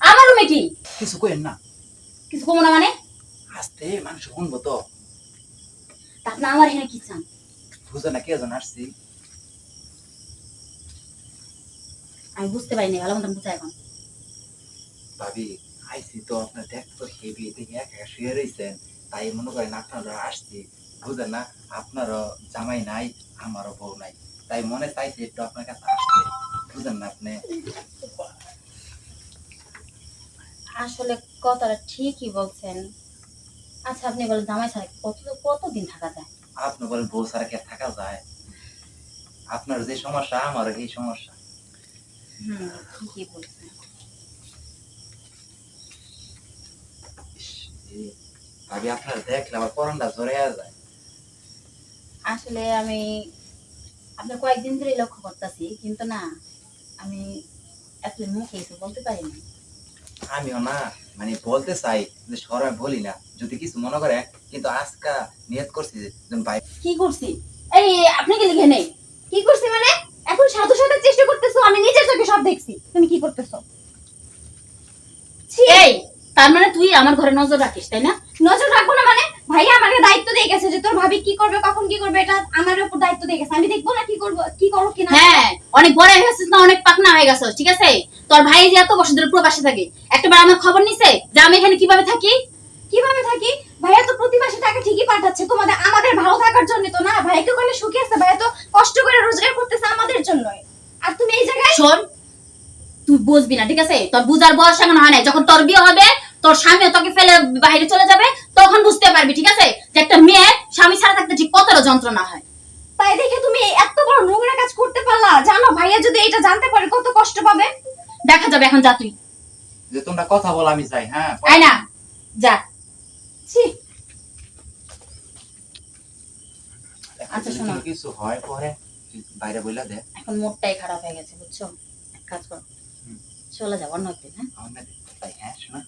আমার রুমে কি? কিছু কইেন না। কিছু কমো না মানে? আস্তে মানুষ শুনব তো তা আপনি আমার এখানে কি চান? বুঝে না কে জন আসছি। আমি বুঝতে পারিনি ভালো মতন বুঝা এখন। ভাবি আইসি তো আপনার দেখ তো হেভি দেখে একা একা শুয়ে রয়েছেন তাই মনে করেন আপনারা আসছি। বুঝেন না আপনারও জামাই নাই আমারও বউ নাই। তাই মনে চাইছে একটু আপনার কাছে আসতে। বুঝেন না আপনি? আসলে কথাটা ঠিকই বলছেন। আচ্ছা আপনি বলেন জামাই ছাড়া কত কতদিন থাকা যায়? আপনি বলেন বউ ছাড়া কে থাকা যায়? আপনার যে সমস্যা আমার এই সমস্যা। হুম ঠিকই বলছেন। ভাবি আপনার দেখলে আমার পরনটা জোরে যায়। আসলে আমি আপনার কয়েকদিন ধরে লক্ষ্য করতেছি কিন্তু না আমি এত মুখে কিছু বলতে পারি না আমিও না। মানে বলতে চাই যে সরাই বলি না যদি কিছু মনে করে কিন্তু আজকা নিয়ত করছি যে ভাই কি করছি? এই আপনি কি লিখে নেই? কি করছি মানে? এখন সাধু সাধু চেষ্টা করতেছো আমি নিজের চোখে সব দেখছি। তুমি কি করতেছো? এই তার মানে তুই আমার ঘরে নজর রাখিস তাই না? নজর রাখব না মানে? ভাইয়া আমাকে দায়িত্ব দিয়ে গেছে যে তোর ভাবি কি করবে কখন কি করবে এটা আমার উপর দায়িত্ব দিয়ে গেছে। আমি দেখব না কি করব কি করো কিনা হ্যাঁ অনেক বড় হয়ে গেছিস না অনেক পাকনা হয়ে গেছিস ঠিক আছে? তোর ভাই যে এত বছর ধরে প্রবাসে থাকে একটাবার আমার খবর নিছে যে আমি এখানে কীভাবে থাকি? কীভাবে থাকি? ভাইয়া তো প্রতি মাসে টাকা ঠিকই পাঠাচ্ছে তোমাদের আমাদের ভালো থাকার জন্য তো না? ভাইয়া তো ওখানে সুখে আছে ভাইয়া তো কষ্ট করে রোজগার করতেছে আমাদের জন্যই। আর তুমি এই জায়গায়? শোন তুই বুঝবি না ঠিক আছে? তোর বুঝার বয়স এখন হয় না যখন তোর বিয়ে হবে তোর স্বামীও তোকে ফেলে বাইরে চলে যাবে তখন বুঝতে পারবি ঠিক আছে? যে একটা মেয়ে স্বামী ছাড়া থাকতে ঠিক কতটা যন্ত্রণা হয়। তাই দেখে তুমি এত বড় নোংরা কাজ করতে পারলা। জানো ভাইয়া যদি এটা জানতে পারে কত কষ্ট পাবে? দেখা যাবে এখন যা তুই। যে তোমরা কথা বল আমি যাই হ্যাঁ? আয় না যা। ছি। আচ্ছা, শোনো। কিছু হয় পরে। বাইরে বইলা দে। এখন মোটটাই খারাপ হয়ে গেছে বুঝছ? এক কাজ করো। চলে যাও অন্য একদিন হ্যাঁ? আমার না তাই হ্যাঁ শোনা।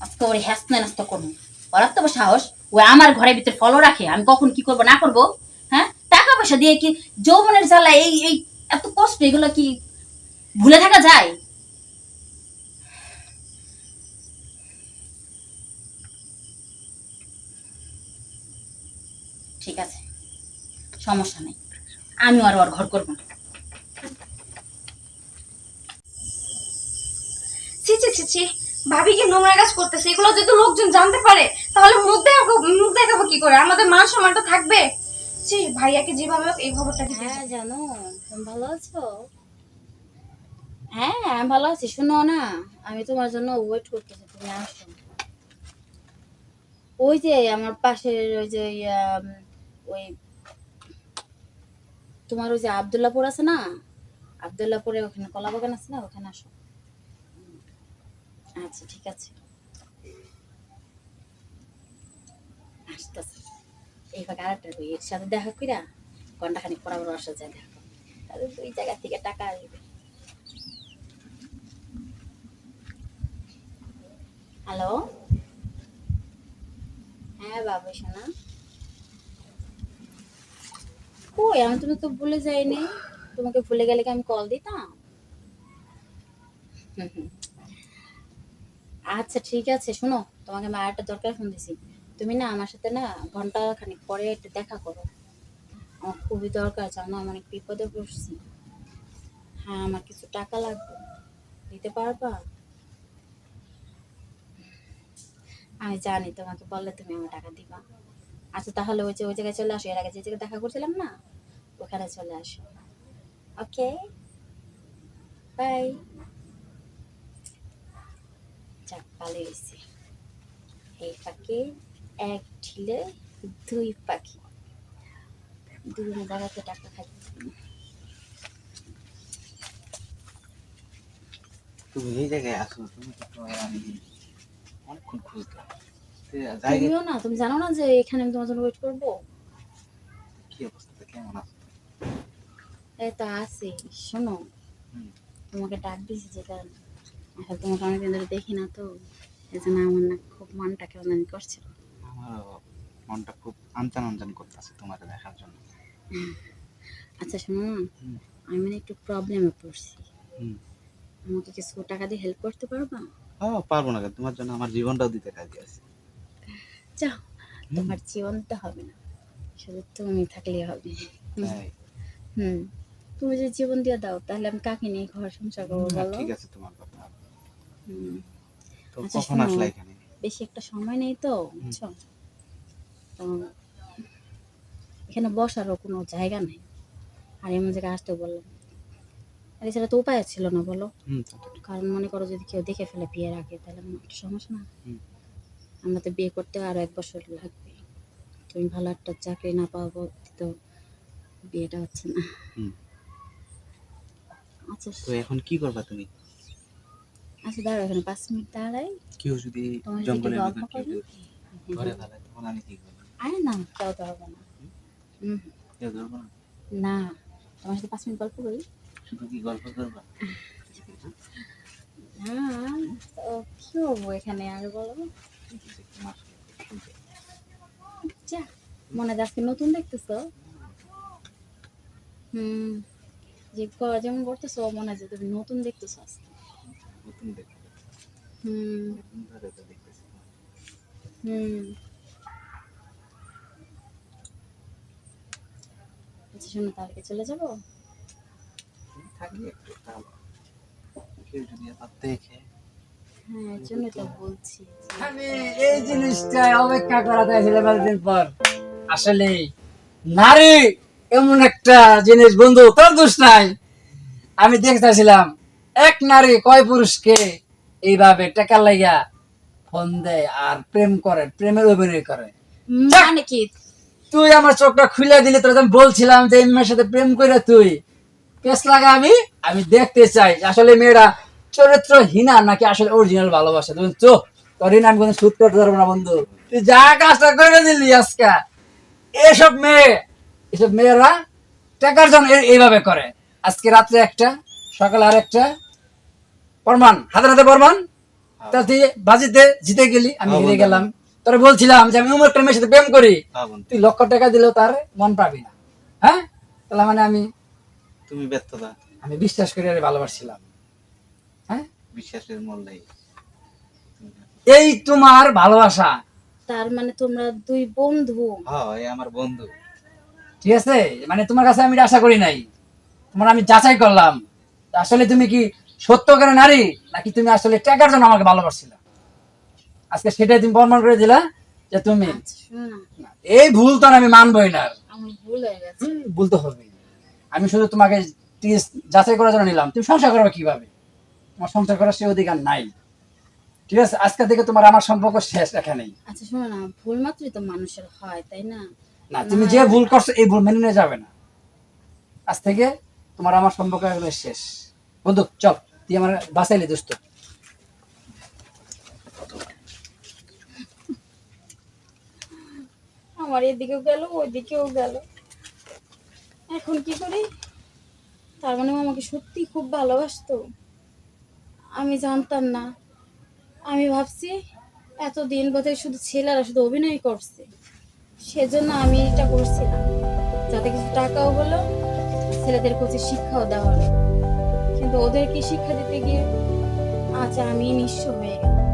আজকে ওর হ্যাস্ত নাস্ত করব। ওরা তো সাহস ও আমার ঘরের ভিতরে ফলো রাখে আমি কখন কি করব না করব? পয়সা দিয়ে কি যৌবনের জ্বালা, এই এই এত কষ্ট, এগুলো কি ভুলে থাকা যায়? ঠিক আছে, সমস্যা নেই। আমি আর ওর ঘর করব না। ছি, ভাবি কি নোংরা কাজ করতেছে? এগুলো যদি লোকজন জানতে পারে, তাহলে মুখ দেখাবো মুখ দেখাবো কি করে? আমাদের মান সম্মানটা থাকবে? ছি ভাইয়াকে যেভাবে হোক এই খবরটা দিতে হ্যাঁ জানো ভালো আছো? হ্যাঁ আমি ভালো আছি। শোনো না আমি তোমার জন্য ওয়েট করতেছি তুমি আসো। ওই যে আমার পাশের ওই যে ওই তোমার ওই যে আবদুল্লাপুর আছে না? আবদুল্লাপুরে ওখানে কলা বাগান আছে না? ওখানে আসো। আচ্ছা ঠিক আছে। আসতেছে। এইভাবে আরেকটা কই এর সাথে দেখা কইরা ঘন্টাখানিক পর আবার সাথে যায় দেখা তাহলে দুই জায়গা থেকে টাকা আসবে। হ্যালো? হ্যাঁ বাবু সোনা কই? আমি তুমি তো ভুলে যাইনি। তোমাকে ভুলে গেলে কি আমি কল দিতাম। আচ্ছা ঠিক আছে, শোনো। তোমাকে আমি আরেকটা দরকার ফোন দিছি। তুমি না আমার সাথে না ঘণ্টা খানিক পরে একটু দেখা করো। আমার খুবই দরকার, জানো, আমি অনেক বিপদে পড়ছি। হ্যাঁ আমার কিছু টাকা লাগবে। দিতে পারবা? আমি জানি, তোমাকে বললে তুমি আমার টাকা দিবা। আচ্ছা তাহলে ওই যে, ওই জায়গায় চলে আসো। এর আগে যে জায়গায় দেখা করছিলাম না, ওখানে চলে আসো। ওকে? বাই। যাক ভালো হয়েছে। এই পাখি এক ঢিলে দুই পাখি। দুই জায়গাতে টাকা খাইতে তুমি এই জায়গায় আসো তুমি তো আমি অনেকক্ষণ খুঁজলাম। তুমিও না তুমি জানো না যে এখানে আমি তোমার জন্য ওয়েট করব? কি অবস্থা? কেমন আছো? এই তো আছি শোনো। তোমাকে ডাক দিয়েছি যে কারণে আসলে তোমাকে অনেকদিন ধরে দেখি না তো এই জন্য আমার না খুব মনটা কেমন জানি করছিল। আমারও মনটা খুব আনচান আনচান করতেছে তোমাকে দেখার জন্য। আচ্ছা শোনো না। আমি মানে একটু প্রবলেমে পড়ছি। আমাকে কিছু টাকা দিয়ে হেল্প করতে পারবা? হ্যাঁ পারব না তোমার জন্য আমার জীবনটাও দিতে রাজি আছি। যাও তোমার হবে না। শুধু তুমি থাকলেই হবে। হুম। তুমি যদি জীবন দিয়ে দাও তাহলে আমি কাকে নিয়ে ঘর সংসার করব বলো? ঠিক আছে তোমার কথা। হুম। তো আচ্ছা, কখন। আসলা এখানে? বেশি একটা সময় নেই তো বুঝছ? তো এখানে বসারও কোনো জায়গা নেই। আর এমন জায়গায় আসতে বললাম। আর এছাড়া তো উপায় ছিল না বলো। কারণ মনে করো যদি কেউ দেখে ফেলে বিয়ের আগে তাহলে একটা সমস্যা না। আমরা তো বিয়ে করতে আরও এক বছর লাগবে। তুমি ভালো একটা চাকরি না পাবো তো বিয়েটা হচ্ছে না। আচ্ছা তো এখন কি করবা তুমি? আচ্ছা দাঁড়াও এখানে পাঁচ মিনিট দাঁড়াই। কেউ যদি জঙ্গলের গল্প কেউ ধরে ফেলে তখন আমি কি করব? আরে না কেউ হবে না হুম? কেউ ধরবো না? না তোমার সাথে পাঁচ মিনিট গল্প করি? শুধু কি গল্প করবা? না তো কি হব এখানে আর বলো? যা মনে হয় আজকে নতুন দেখতেছো। হুম যে যেমন করতেছো মনে হয় যে তুমি নতুন দেখতেছো আজকে। নতুন দেখতে দেখতেছি হুম তাহলে চলে যাব থাকলে একটু ভালো কেউ যদি আবার দেখে আমি এই জিনিসটা অপেক্ষা পর নারী এমন একটা জিনিস বন্ধু দোষ নাই। আমি এক নারী কয় পুরুষকে? এইভাবে টেকা লাইয়া ফোন দেয় আর প্রেম করে প্রেমের অভিনয় করে। মানে কি? তুই আমার চোখটা খুলে দিলি তোর আমি বলছিলাম যে এই মেয়ের সাথে প্রেম করে তুই। পেস লাগা আমি? আমি দেখতে চাই। আসলে মেয়েরা চরিত্র চরিত্রহীনা নাকি আসলে অরিজিনাল ভালোবাসে? তুমি চোখ তোর ঋণ আমি কোনো সুদ করতে পারব না বন্ধু। তুই যা কাজটা করে দিলি আজকে। এসব মেয়ে এসব মেয়েরা টাকার জন্য এইভাবে করে। আজকে রাত্রে একটা সকাল আর একটা প্রমাণ হাতে হাতে প্রমাণ। তাতে বাজিতে জিতে গেলি আমি হ্যাঁ, হেরে গেলাম। তোরা বলছিলাম যে আমি উমর একটা মেয়ের সাথে প্রেম করি। হ্যাঁ তুই লক্ষ টাকা দিলেও তার মন পাবি না। হ্যাঁ? তাহলে মানে আমি তুমি ব্যর্থতা আমি বিশ্বাস করে আরে ভালোবাসছিলাম। হ্যাঁ? বিশ্বাসের মূল্যই এই তোমার ভালোবাসা। তার মানে তোমরা দুই বন্ধু। হ্যাঁ আমার বন্ধু। ঠিক আছে? মানে তোমার কাছে আমি আশা করি নাই। তোমার আমি যাচাই করলাম। আসলে তুমি কি সত্য করে নারী নাকি তুমি আসলে টাকার জন্য আমাকে ভালোবাসছিলা আজকে সেটাই তুমি প্রমাণ করে দিলা যে তুমি আচ্ছা এই ভুল তো আমি মানবই না। ভুল তো হবে আমি শুধু তোমাকে যাচাই করার জন্য নিলাম। তুমি সংসার করবে কীভাবে? তোমার সংসার করার সে অধিকার নাই। ঠিক আছে আজকে থেকে তোমার আমার সম্পর্ক শেষ এখানেই। আচ্ছা শোনো না ভুল মাত্রই তো মানুষের হয় তাই না? না তুমি যে ভুল করছ এই ভুল মেনে নিয়ে যাবে না। আজ থেকে তোমার আমার সম্পর্ক শেষ। বন্ধু, চল, তুই আমার বাঁচাইলি দোস্ত। আমার এদিকেও গেল, ওইদিকেও গেল। এখন কি করি? তার মানে আমাকে সত্যি খুব ভালোবাসতো। আমি জানতাম না। আমি ভাবছি, এতদিন বোধহয় শুধু ছেলেরা শুধু অভিনয় করছে। সেজন্য আমি এটা করছিলাম। যাতে কিছু টাকাও হলো, ছেলেদের কাছে শিক্ষাও দেওয়া হলো। কিন্তু ওদেরকে শিক্ষা দিতে গিয়ে আজ আমি নিঃস্ব হয়ে গেলাম।